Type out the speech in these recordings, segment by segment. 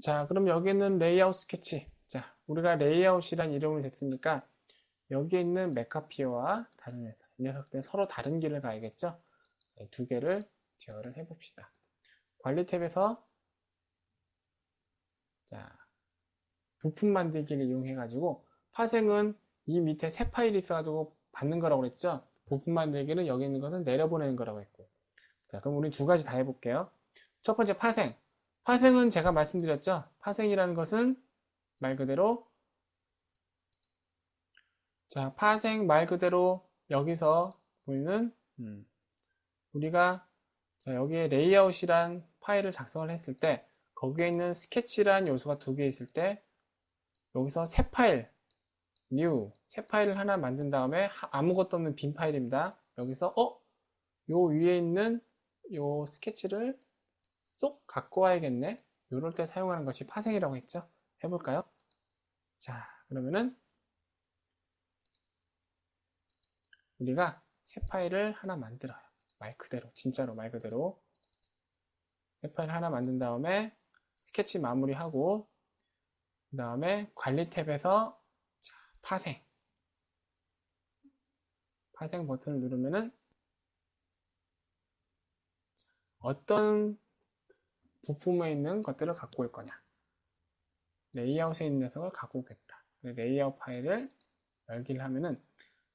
자, 그럼 여기는 레이아웃 스케치. 자, 우리가 레이아웃이란 이름을 댔으니까 여기에 있는 메카피어와 다른 회사, 이 녀석들 서로 다른 길을 가야겠죠? 네, 두 개를 제어를 해봅시다. 관리 탭에서 자, 부품 만들기를 이용해 가지고 파생은 이 밑에 새 파일이 있어가지고 받는 거라고 그랬죠? 부품 만들기는 여기 있는 것은 내려보내는 거라고 했고. 자, 그럼 우리 두 가지 다 해볼게요. 첫 번째 파생. 파생은 제가 말씀드렸죠? 파생이라는 것은 말 그대로 자, 파생 말 그대로 여기서 보이는 음, 우리가 자, 여기에 레이아웃이란 파일을 작성을 했을 때 거기에 있는 스케치란 요소가 두 개 있을 때 여기서 새 파일 new 새 파일을 하나 만든 다음에 하- 아무것도 없는 빈 파일입니다. 여기서 어? 요 위에 있는 요 스케치를 쏙 갖고 와야겠네. 요럴 때 사용하는 것이 파생이라고 했죠. 해볼까요? 자, 그러면은 우리가 새 파일을 하나 만들어요. 말 그대로, 진짜로 말 그대로. 새 파일 하나 만든 다음에 스케치 마무리하고 그 다음에 관리 탭에서 자, 파생 파생 버튼을 누르면은 어떤 부품에 있는 것들을 갖고 올 거냐. 레이아웃에 있는 녀석을 갖고 오겠다. 레이아웃 파일을 열기를 하면은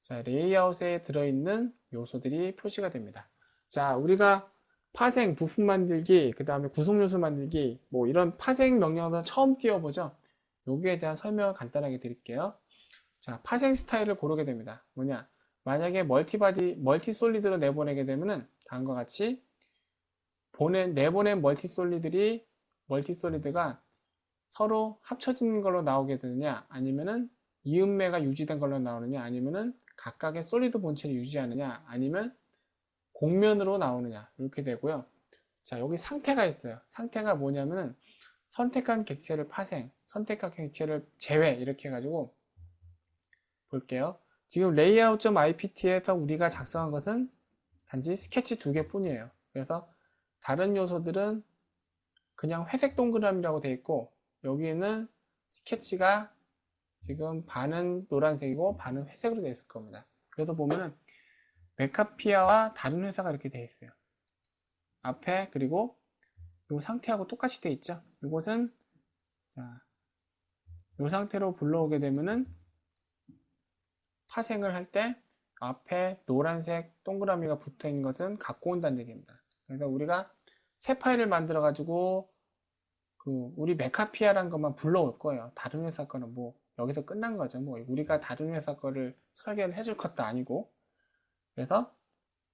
자 레이아웃에 들어있는 요소들이 표시가 됩니다. 자 우리가 파생, 부품 만들기, 그 다음에 구성 요소 만들기 뭐 이런 파생 명령어를 처음 띄워보죠. 여기에 대한 설명을 간단하게 드릴게요. 자 파생 스타일을 고르게 됩니다. 뭐냐? 만약에 멀티바디, 멀티솔리드로 내보내게 되면은 다음과 같이 보내, 내보낸 멀티솔리들이, 멀티솔리드가 서로 합쳐진 걸로 나오게 되느냐, 아니면은 이음매가 유지된 걸로 나오느냐, 아니면은 각각의 솔리드 본체를 유지하느냐, 아니면 공면으로 나오느냐, 이렇게 되고요. 자, 여기 상태가 있어요. 상태가 뭐냐면은 선택한 객체를 파생, 선택한 객체를 제외, 이렇게 해가지고 볼게요. 지금 layout.ipt에서 우리가 작성한 것은 단지 스케치 두 개 뿐이에요. 그래서 다른 요소들은 그냥 회색 동그라미라고 되어 있고 여기에는 스케치가 지금 반은 노란색이고 반은 회색으로 되어 있을 겁니다. 그래서 보면은 메카피아와 다른 회사가 이렇게 되어 있어요. 앞에 그리고 이 상태하고 똑같이 되어 있죠. 이것은 자, 이 상태로 불러오게 되면은 파생을 할 때 앞에 노란색 동그라미가 붙어 있는 것은 갖고 온다는 얘기입니다. 그래서 우리가 새 파일을 만들어 가지고 그 우리 메카피아란 것만 불러올 거예요. 다른 회사 거는 뭐 여기서 끝난 거죠. 뭐 우리가 다른 회사 거를 설계를 해줄 것도 아니고 그래서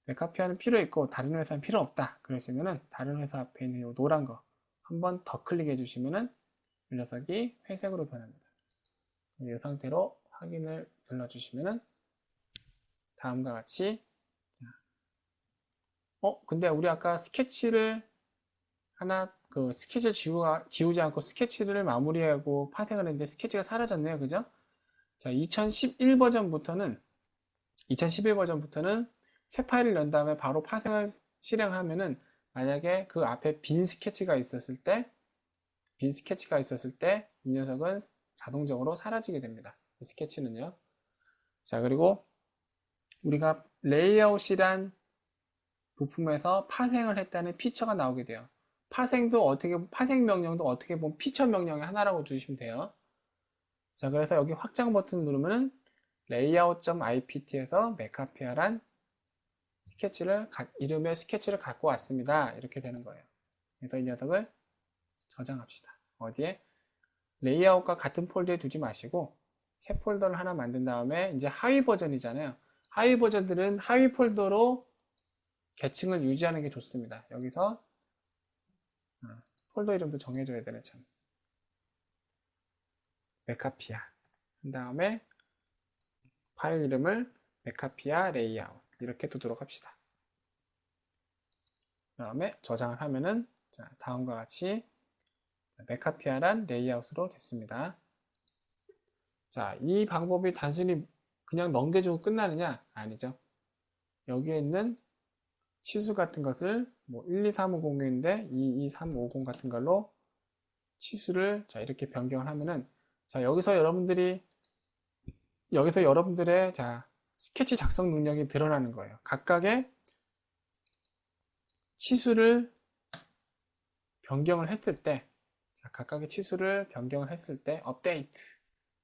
메카피아는 필요 있고 다른 회사는 필요 없다. 그러시면은 다른 회사 앞에 있는 이 노란 거 한 번 더 클릭해 주시면은 이 녀석이 회색으로 변합니다. 이 상태로 확인을 눌러주시면은 다음과 같이 어 근데 우리 아까 스케치를 하나 그 스케치를 지우, 지우지 않고 스케치를 마무리하고 파생을 했는데 스케치가 사라졌네요. 그죠? 자 2011 버전부터는 2011 버전부터는 새 파일을 연 다음에 바로 파생을 실행하면은 만약에 그 앞에 빈 스케치가 있었을 때 빈 스케치가 있었을 때 이 녀석은 자동적으로 사라지게 됩니다. 이 스케치는요. 자 그리고 우리가 레이아웃이란 부품에서 파생을 했다는 피처가 나오게 돼요. 파생도 어떻게 파생 명령도 어떻게 보면 피처 명령의 하나라고 주시면 돼요. 자, 그래서 여기 확장 버튼 누르면은 layout.ipt에서 메카피아란 스케치를 이름의 스케치를 갖고 왔습니다. 이렇게 되는 거예요. 그래서 이 녀석을 저장합시다. 어디에? 레이아웃과 같은 폴더에 두지 마시고 새 폴더를 하나 만든 다음에 이제 하위 버전이잖아요. 하위 버전들은 하위 폴더로 계층을 유지하는 게 좋습니다. 여기서 어, 폴더 이름도 정해줘야 되네 참. 메카피아 한 다음에 파일 이름을 메카피아 레이아웃 이렇게 두도록 합시다. 그 다음에 저장을 하면은 자, 다음과 같이 메카피아란 레이아웃으로 됐습니다. 자, 이 방법이 단순히 그냥 넘겨주고 끝나느냐? 아니죠. 여기에 있는 치수 같은 것을 뭐 1, 2, 3, 5, 0인데 2, 2, 3, 5, 0 같은 걸로 치수를 자 이렇게 변경을 하면은 자 여기서 여러분들이 여기서 여러분들의 자 스케치 작성 능력이 드러나는 거예요. 각각의 치수를 변경을 했을 때 자, 각각의 치수를 변경을 했을 때 업데이트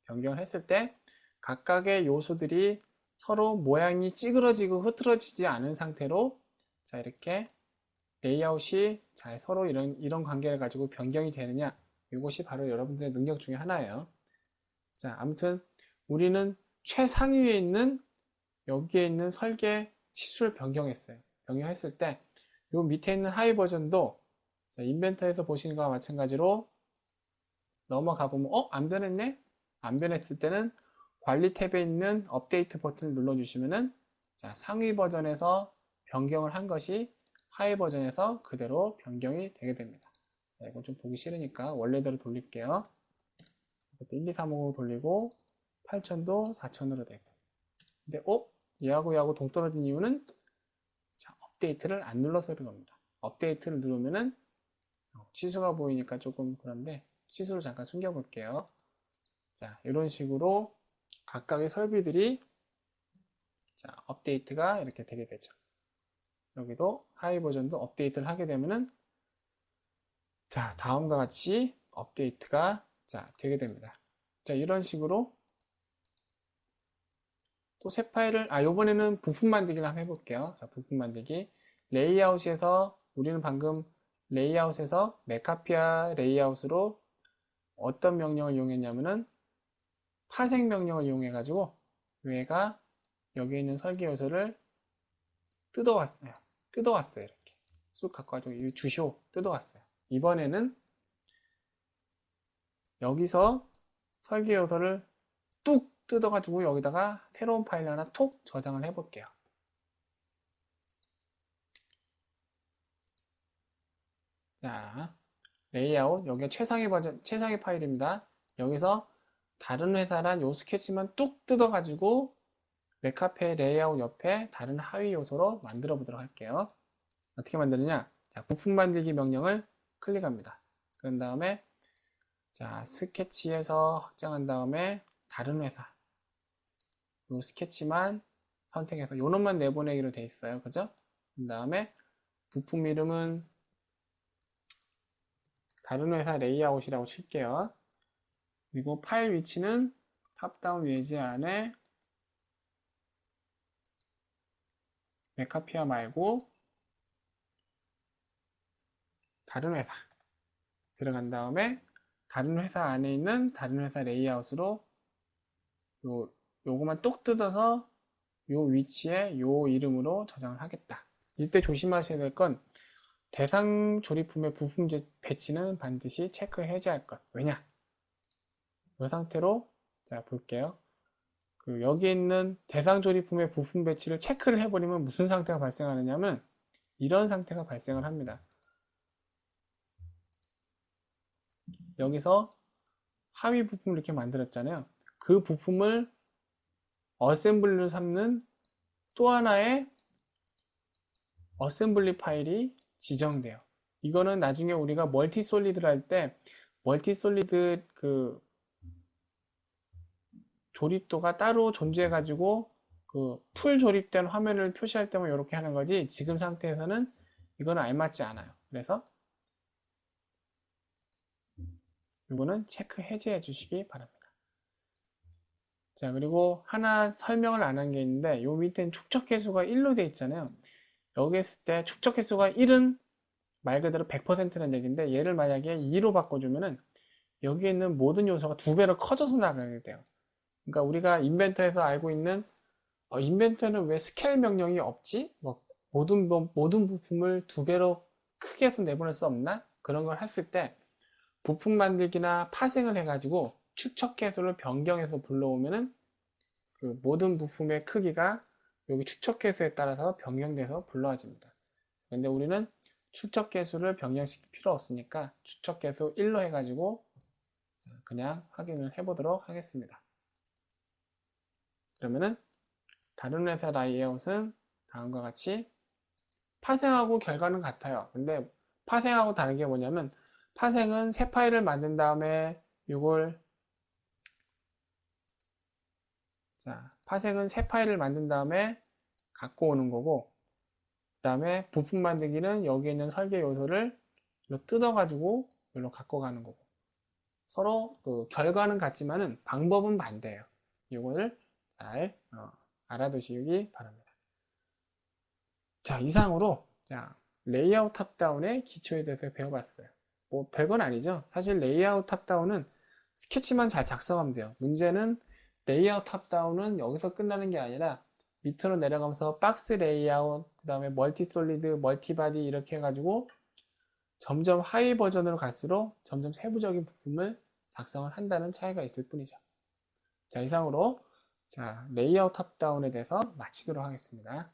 변경을 했을 때 각각의 요소들이 서로 모양이 찌그러지고 흐트러지지 않은 상태로 자 이렇게 레이아웃이 자 서로 이런 이런 관계를 가지고 변경이 되느냐 이것이 바로 여러분들의 능력 중에 하나예요. 자 아무튼 우리는 최상위에 있는 여기에 있는 설계 치수를 변경했어요. 변경했을 때요 밑에 있는 하위 버전도 인벤터에서 보시는 것과 마찬가지로 넘어가 보면 어? 안 변했네? 안 변했을 때는 관리 탭에 있는 업데이트 버튼을 눌러주시면은 자, 상위 버전에서 변경을 한 것이 하위 버전에서 그대로 변경이 되게 됩니다. 자, 이건 좀 보기 싫으니까 원래대로 돌릴게요. 이것도 1, 2, 3, 5 돌리고 8000도 4000으로 되고 근데 어? 얘하고 얘하고 동떨어진 이유는 자, 업데이트를 안 눌러서 그런 겁니다. 업데이트를 누르면은 치수가 보이니까 조금 그런데 치수를 잠깐 숨겨 볼게요. 자, 이런 식으로 각각의 설비들이 자, 업데이트가 이렇게 되게 되죠. 여기도 하이 버전도 업데이트를 하게 되면은 자, 다음과 같이 업데이트가 자, 되게 됩니다. 자, 이런 식으로 또 새 파일을 아, 요번에는 부품 만들기를 한번 해볼게요. 자, 부품 만들기. 레이아웃에서 우리는 방금 레이아웃에서 메카피아 레이아웃으로 어떤 명령을 이용했냐면은 파생 명령을 이용해 가지고 얘가 여기 있는 설계 요소를 뜯어왔어요. 뜯어왔어요. 이렇게 쑥 갖고 가지고 이 주쇼 뜯어왔어요. 이번에는 여기서 설계 요소를 뚝 뜯어가지고 여기다가 새로운 파일 하나 톡 저장을 해볼게요. 자, 레이아웃 여기가 최상위 버전 최상위 파일입니다. 여기서 다른 회사란 요 스케치만 뚝 뜯어가지고 메카페 레이아웃 옆에 다른 하위 요소로 만들어 보도록 할게요. 어떻게 만드느냐? 자, 부품 만들기 명령을 클릭합니다. 그런 다음에 자, 스케치에서 확장한 다음에 다른 회사 요 스케치만 선택해서 요 놈만 내보내기로 돼 있어요. 그죠? 그 다음에 부품 이름은 다른 회사 레이아웃이라고 칠게요. 그리고 파일 위치는 탑다운 외지 안에 메카피아 말고 다른 회사 들어간 다음에 다른 회사 안에 있는 다른 회사 레이아웃으로 요, 요거만 뚝 뜯어서 요 위치에 요 이름으로 저장을 하겠다. 이때 조심하셔야 될 건 대상 조립품의 부품 배치는 반드시 체크 해제할 것. 왜냐? 이 상태로 자 볼게요. 그 여기 있는 대상 조립품의 부품 배치를 체크를 해버리면 무슨 상태가 발생하느냐면 이런 상태가 발생을 합니다. 여기서 하위 부품을 이렇게 만들었잖아요. 그 부품을 어셈블리로 삼는 또 하나의 어셈블리 파일이 지정돼요. 이거는 나중에 우리가 멀티 솔리드를 할 때 멀티 솔리드 그 조립도가 따로 존재해 가지고 그 풀 조립된 화면을 표시할 때만 이렇게 하는 거지 지금 상태에서는 이거는 알맞지 않아요. 그래서 이거는 체크 해제해 주시기 바랍니다. 자 그리고 하나 설명을 안 한 게 있는데 요 밑에는 축적 개수가 1로 돼 있잖아요. 여기 있을 때 축적 개수가 1은 말 그대로 100%는 얘기인데 얘를 만약에 2로 바꿔주면은 여기에 있는 모든 요소가 두 배로 커져서 나가게 돼요. 그러니까 우리가 인벤터에서 알고 있는 어, 인벤터는 왜 스케일 명령이 없지? 뭐 모든 뭐, 모든 부품을 두 배로 크게 해서 내보낼 수 없나? 그런 걸 했을 때 부품 만들기나 파생을 해가지고 추적 개수를 변경해서 불러오면은 그 모든 부품의 크기가 여기 추적 개수에 따라서 변경돼서 불러와집니다. 근데 우리는 추적 개수를 변경시킬 필요 없으니까 추적 개수 1로 해가지고 그냥 확인을 해보도록 하겠습니다. 그러면은 다른 회사 라이아웃은 다음과 같이 파생하고 결과는 같아요. 근데 파생하고 다른 게 뭐냐면 파생은 새 파일을 만든 다음에 이걸 자, 파생은 새 파일을 만든 다음에 갖고 오는 거고 그 다음에 부품 만들기는 여기 있는 설계 요소를 뜯어 가지고 여기로 갖고 가는 거고 서로 그 결과는 같지만은 방법은 반대예요. 이걸 잘 어, 알아두시기 바랍니다. 자 이상으로 자 레이아웃 탑다운의 기초에 대해서 배워봤어요. 뭐 별건 아니죠. 사실 레이아웃 탑다운은 스케치만 잘 작성하면 돼요. 문제는 레이아웃 탑다운은 여기서 끝나는 게 아니라 밑으로 내려가면서 박스 레이아웃, 그 다음에 멀티 솔리드, 멀티 바디 이렇게 해가지고 점점 하위 버전으로 갈수록 점점 세부적인 부품을 작성을 한다는 차이가 있을 뿐이죠. 자, 이상으로 자, 레이아웃 탑다운에 대해서 마치도록 하겠습니다.